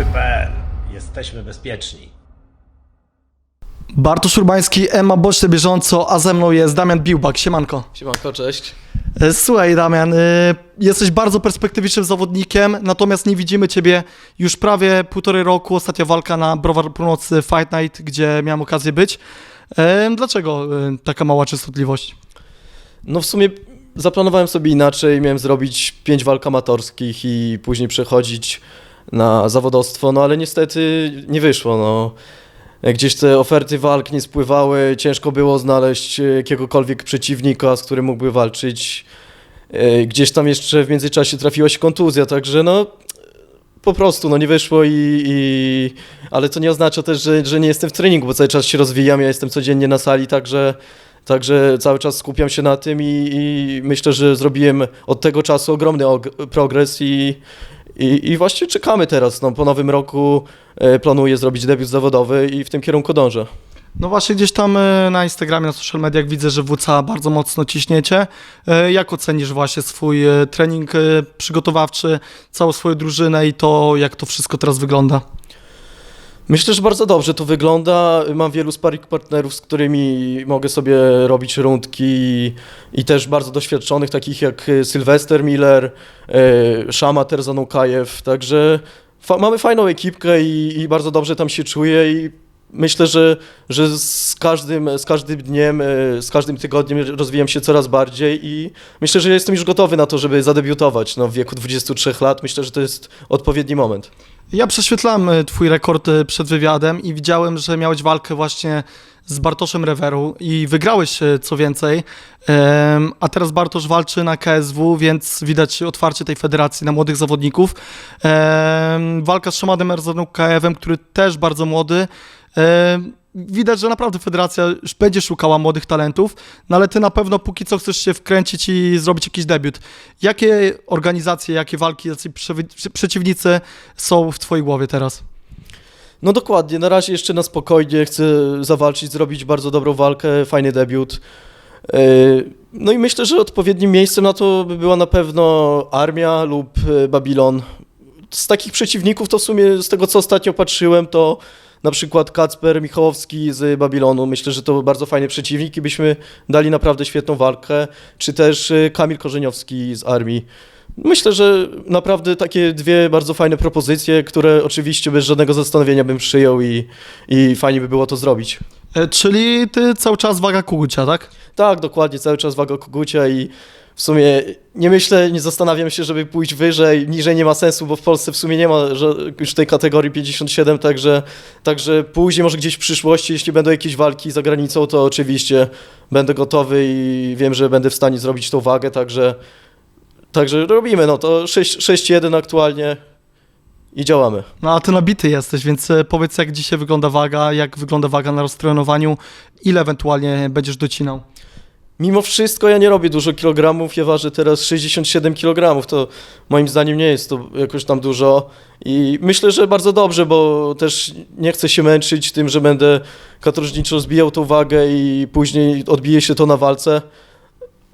Wszyscy.pl. Jesteśmy bezpieczni. Bartosz Urbański, Emma Boczne Bieżąco, a ze mną jest Damian Biłbak. Siemanko. Siemanko, cześć. E, Słuchaj Damian, e, jesteś bardzo perspektywicznym zawodnikiem, natomiast nie widzimy Ciebie już prawie półtorej roku. Ostatnia walka na Browar Północy Fight Night, gdzie miałem okazję być. E, Dlaczego e, taka mała częstotliwość? No w sumie zaplanowałem sobie inaczej, miałem zrobić pięć walk amatorskich i później przechodzić na zawodowstwo, no ale niestety nie wyszło, no. Gdzieś te oferty walk nie spływały, ciężko było znaleźć e, jakiegokolwiek przeciwnika, z którym mógłby walczyć. E, Gdzieś tam jeszcze w międzyczasie trafiła się kontuzja, także no po prostu no nie wyszło i, i ale to nie oznacza też, że, że nie jestem w treningu, bo cały czas się rozwijam, ja jestem codziennie na sali, także Także cały czas skupiam się na tym i, i myślę, że zrobiłem od tego czasu ogromny og- progres i, i, i właśnie czekamy teraz. No, po nowym roku e, planuję zrobić debiut zawodowy i w tym kierunku dążę. No właśnie gdzieś tam e, na Instagramie, na social mediach widzę, że WCA bardzo mocno ciśniecie. E, Jak ocenisz właśnie swój trening przygotowawczy, całą swoją drużynę i to, jak to wszystko teraz wygląda? Myślę, że bardzo dobrze to wygląda. Mam wielu sparring partnerów, z którymi mogę sobie robić rundki i, i też bardzo doświadczonych, takich jak e, Sylwester Miller, e, Szama Terzanukajew. Także fa- mamy fajną ekipkę i, i bardzo dobrze tam się czuję i myślę, że, że z, każdym, z każdym dniem, e, z każdym tygodniem rozwijam się coraz bardziej i myślę, że jestem już gotowy na to, żeby zadebiutować no, w wieku 23 lat. Myślę, że to jest odpowiedni moment. Ja prześwietlam e, twój rekord e, przed wywiadem i widziałem, że miałeś walkę właśnie z Bartoszem Reweru i wygrałeś e, co więcej, a teraz Bartosz walczy na KSW, więc widać otwarcie tej federacji na młodych zawodników. Walka z Szamadem Erzanukajewem, który też bardzo młody. Widać, że naprawdę federacja będzie szukała młodych talentów, no ale ty na pewno póki co chcesz się wkręcić i zrobić jakiś debiut. Jakie organizacje, jakie walki, jacy przeciwnicy są w twojej głowie teraz? No dokładnie, na razie jeszcze na spokojnie chcę zawalczyć, zrobić bardzo dobrą walkę, fajny debiut. Yy, No i myślę, że odpowiednim miejscem na to by była na pewno Armia lub yy, Babilon. Z takich przeciwników to w sumie z tego co ostatnio patrzyłem to na przykład Kacper Michałowski z Babilonu. Myślę, że to bardzo fajny przeciwnik i byśmy dali naprawdę świetną walkę. Czy też yy, Kamil Korzeniowski z Armii. Myślę, że naprawdę takie dwie bardzo fajne propozycje, które oczywiście bez żadnego zastanowienia bym przyjął i, i fajnie by było to zrobić. E, Czyli ty cały czas waga kugucia, tak? Tak, dokładnie, cały czas waga kogucia i w sumie nie myślę, nie zastanawiam się, żeby pójść wyżej, niżej nie ma sensu, bo w Polsce w sumie nie ma już tej kategorii 57, także, także później może gdzieś w przyszłości, jeśli będą jakieś walki za granicą, to oczywiście będę gotowy i wiem, że będę w stanie zrobić tą wagę, także, także robimy, no to 6 6-1 aktualnie i działamy. No a ty nabity jesteś, więc e, powiedz jak dzisiaj wygląda waga, jak wygląda waga na roztrenowaniu, ile ewentualnie będziesz docinał? Mimo wszystko ja nie robię dużo kilogramów, ja ważę teraz 67 kg, to moim zdaniem nie jest to jakoś tam dużo i myślę, że bardzo dobrze, bo też nie chcę się męczyć tym, że będę katorżniczo zbijał tą wagę i później odbije się to na walce.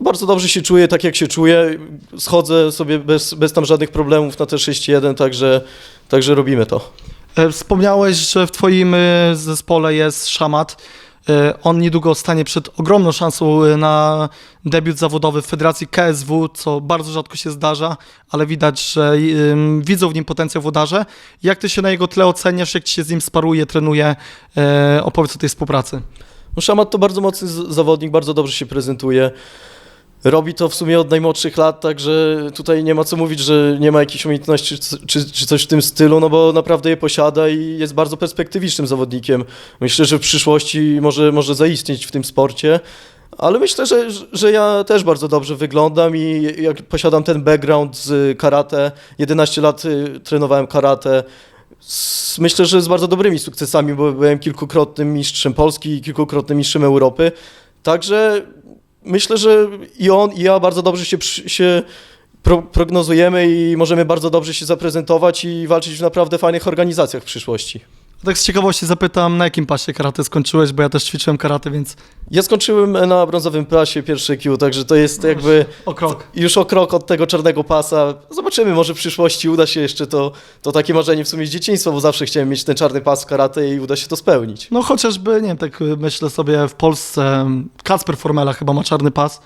Bardzo dobrze się czuję, tak jak się czuję, schodzę sobie bez, bez tam żadnych problemów na te 6-1, także, także robimy to. E, Wspomniałeś, że w twoim e, zespole jest Szamat. E, On niedługo stanie przed ogromną szansą e, na debiut zawodowy w Federacji KSW, co bardzo rzadko się zdarza, ale widać, że ym, widzą w nim potencjał włodarze. Jak ty się na jego tle oceniasz, jak ci się z nim sparuje, trenuje? E, Opowiedz o tej współpracy. No Szamat to bardzo mocny zawodnik, bardzo dobrze się prezentuje. Robi to w sumie od najmłodszych lat, także tutaj nie ma co mówić, że nie ma jakichś umiejętności czy, czy, czy coś w tym stylu, no bo naprawdę je posiada i jest bardzo perspektywicznym zawodnikiem. Myślę, że w przyszłości może, może zaistnieć w tym sporcie. Ale myślę, że, że ja też bardzo dobrze wyglądam i jak posiadam ten background z karate, 11 lat y, trenowałem karate, z, myślę, że z bardzo dobrymi sukcesami, bo byłem kilkukrotnym mistrzem Polski i kilkukrotnym mistrzem Europy. Także myślę, że i on, i ja bardzo dobrze się, się pro, prognozujemy i możemy bardzo dobrze się zaprezentować i walczyć w naprawdę fajnych organizacjach w przyszłości. Tak z ciekawości zapytam, na jakim pasie karate skończyłeś, bo ja też ćwiczyłem karate, więc Ja skończyłem na brązowym pasie pierwszy Q, także to jest jakby o krok. już o krok od tego czarnego pasa. Zobaczymy, może w przyszłości uda się jeszcze to, to takie marzenie w sumie z dzieciństwa, bo zawsze chciałem mieć ten czarny pas w karate i uda się to spełnić. No chociażby, nie wiem, tak myślę sobie w Polsce, y, Kacper Formela chyba ma czarny pas,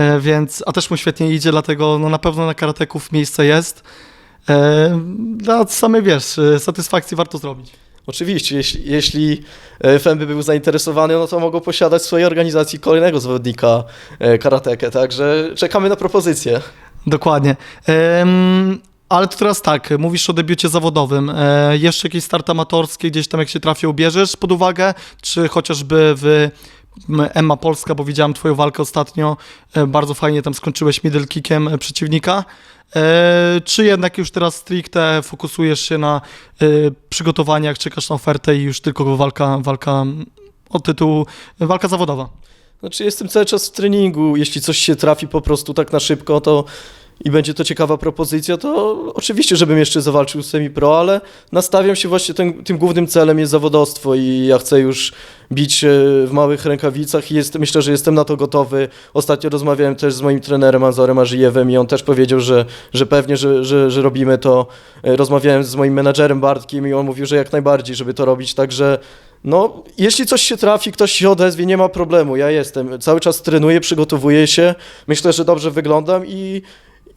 y, więc, a też mu świetnie idzie, dlatego no na pewno na karateków miejsce jest. Y, Dla samej, wiesz, y, satysfakcji warto zrobić. Oczywiście, jeśli, jeśli e, FEM by był zainteresowany, no to mogą posiadać w swojej organizacji kolejnego zawodnika e, karatekę, także czekamy na propozycję. Dokładnie. Ym, ale to teraz tak, mówisz o debiucie zawodowym. E, jeszcze jakieś start amatorskie gdzieś tam jak się trafią bierzesz pod uwagę? Czy chociażby w Emma Polska, bo widziałem twoją walkę ostatnio, e, bardzo fajnie tam skończyłeś middle kickiem e, przeciwnika. E, czy jednak już teraz stricte fokusujesz się na przygotowaniach, czekasz na ofertę i już tylko walka, walka o tytuł, walka zawodowa? Znaczy jestem cały czas w treningu, jeśli coś się trafi po prostu tak na szybko, to i będzie to ciekawa propozycja, to oczywiście, żebym jeszcze zawalczył z semi-pro, ale nastawiam się właśnie, tym, głównym celem jest zawodowstwo i ja chcę już bić e, w małych rękawicach i jest, myślę, że jestem na to gotowy. Ostatnio rozmawiałem też z moim trenerem Anzorem Ażyjewem i on też powiedział, że, że pewnie, że, że, że robimy to. E, Rozmawiałem z moim menadżerem Bartkiem i on mówił, że jak najbardziej, żeby to robić, także no, jeśli coś się trafi, ktoś się odezwie, nie ma problemu. Ja jestem. Cały czas trenuję, przygotowuję się. Myślę, że dobrze wyglądam i,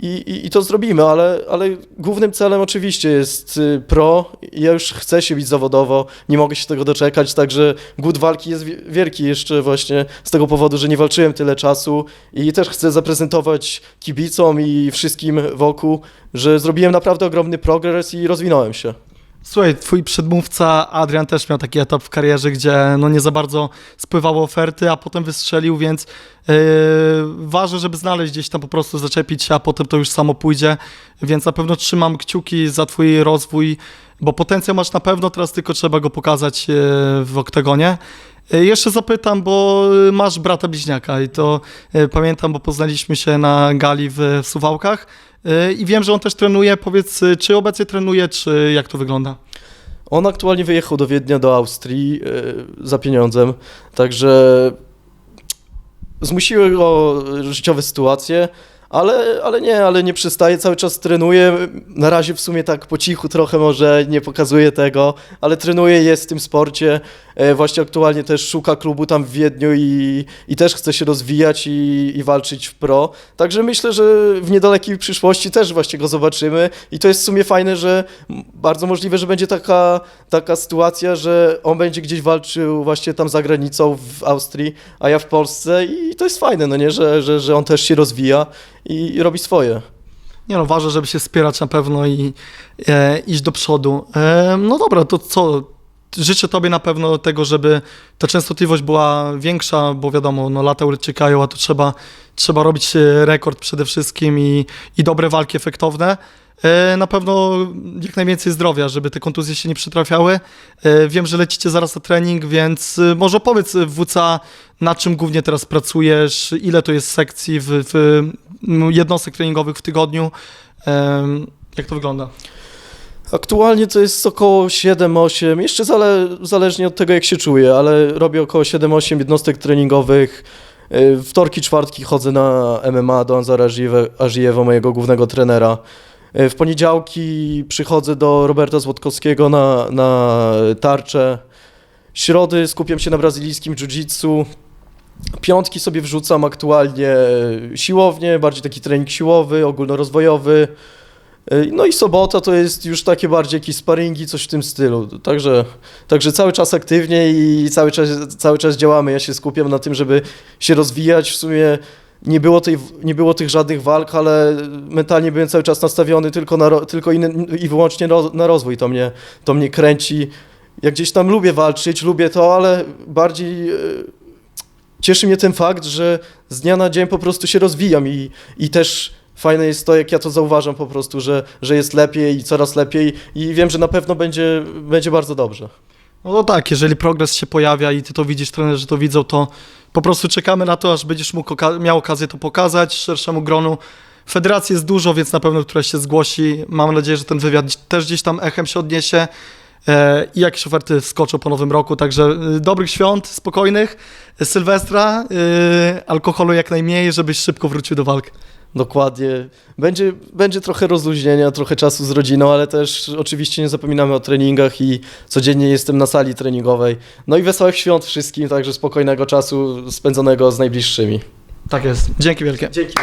i, i, i to zrobimy, ale, ale głównym celem oczywiście jest y, pro. Ja już chcę się bić zawodowo, nie mogę się tego doczekać, także głód walki jest wi- wielki jeszcze właśnie z tego powodu, że nie walczyłem tyle czasu i też chcę zaprezentować kibicom i wszystkim wokół, że zrobiłem naprawdę ogromny progres i rozwinąłem się. Słuchaj, twój przedmówca Adrian też miał taki etap w karierze, gdzie no nie za bardzo spływały oferty, a potem wystrzelił, więc yy, ważne, żeby znaleźć gdzieś tam po prostu zaczepić się, a potem to już samo pójdzie, więc na pewno trzymam kciuki za twój rozwój, bo potencjał masz na pewno, teraz tylko trzeba go pokazać yy, w oktagonie. Yy, Jeszcze zapytam, bo yy, masz brata bliźniaka i to yy, pamiętam, bo poznaliśmy się na gali w, Suwałkach i wiem, że on też trenuje. Powiedz, yy, czy obecnie trenuje, czy jak to wygląda? On aktualnie wyjechał do Wiednia, do Austrii e, za pieniądzem, także zmusiły go życiowe sytuacje, ale, ale nie, ale nie przestaje, cały czas trenuje. Na razie w sumie tak po cichu trochę może nie pokazuje tego, ale trenuje, jest w tym sporcie. E, Właśnie aktualnie też szuka klubu tam w Wiedniu i, i też chce się rozwijać i, i walczyć w pro. Także myślę, że w niedalekiej przyszłości też właśnie go zobaczymy i to jest w sumie fajne, że bardzo możliwe, że będzie taka, taka sytuacja, że on będzie gdzieś walczył właśnie tam za granicą w Austrii, a ja w Polsce i to jest fajne, no nie, że, że, że on też się rozwija i, robi swoje. Nie no, ważne, żeby się wspierać na pewno i e, iść do przodu. E, no dobra, to co? Życzę Tobie na pewno tego, żeby ta częstotliwość była większa, bo wiadomo, no lata uciekają, a to trzeba, trzeba robić e, rekord przede wszystkim i, i dobre walki efektowne. E, Na pewno jak najwięcej zdrowia, żeby te kontuzje się nie przytrafiały. E, Wiem, że lecicie zaraz na trening, więc może opowiedz w WCA, na czym głównie teraz pracujesz, ile to jest sekcji w, w jednostek treningowych w tygodniu, jak to wygląda? Aktualnie to jest około 7-8, jeszcze zale, zależnie od tego jak się czuję, ale robię około 7-8 jednostek treningowych. Y, Wtorki, czwartki chodzę na MMA do Anzara Ażijewa- mojego głównego trenera. Y, W poniedziałki przychodzę do Roberta Złotkowskiego na, na tarczę. Środy skupiam się na brazylijskim jiu-jitsu. Piątki sobie wrzucam aktualnie siłownie, bardziej taki trening siłowy, ogólnorozwojowy. Y, No i sobota to jest już takie bardziej jakieś sparingi, coś w tym stylu. Także, także cały czas aktywnie i cały czas, cały czas działamy. Ja się skupiam na tym, żeby się rozwijać. W sumie nie było, tej, nie było tych żadnych walk, ale mentalnie byłem cały czas nastawiony tylko, na, tylko inny, i wyłącznie na rozwój. To mnie, to mnie kręci. Ja gdzieś tam lubię walczyć, lubię to, ale bardziej y, cieszy mnie ten fakt, że z dnia na dzień po prostu się rozwijam i, i też fajne jest to, jak ja to zauważam po prostu, że, że jest lepiej i coraz lepiej i wiem, że na pewno będzie, będzie bardzo dobrze. No to tak, jeżeli progres się pojawia i ty to widzisz, trenerzy to widzą, to po prostu czekamy na to, aż będziesz mógł oka- miał okazję to pokazać szerszemu gronu. Federacji jest dużo, więc na pewno któraś się zgłosi. Mam nadzieję, że ten wywiad też gdzieś tam echem się odniesie. E, i jakieś oferty skoczą po nowym roku, także e, dobrych świąt, spokojnych, Sylwestra, e, alkoholu jak najmniej, żebyś szybko wrócił do walk. Dokładnie. Będzie, będzie trochę rozluźnienia, trochę czasu z rodziną, ale też oczywiście nie zapominamy o treningach i codziennie jestem na sali treningowej. No i wesołych świąt wszystkim, także spokojnego czasu spędzonego z najbliższymi. Tak jest. Dzięki wielkie. Dzięki.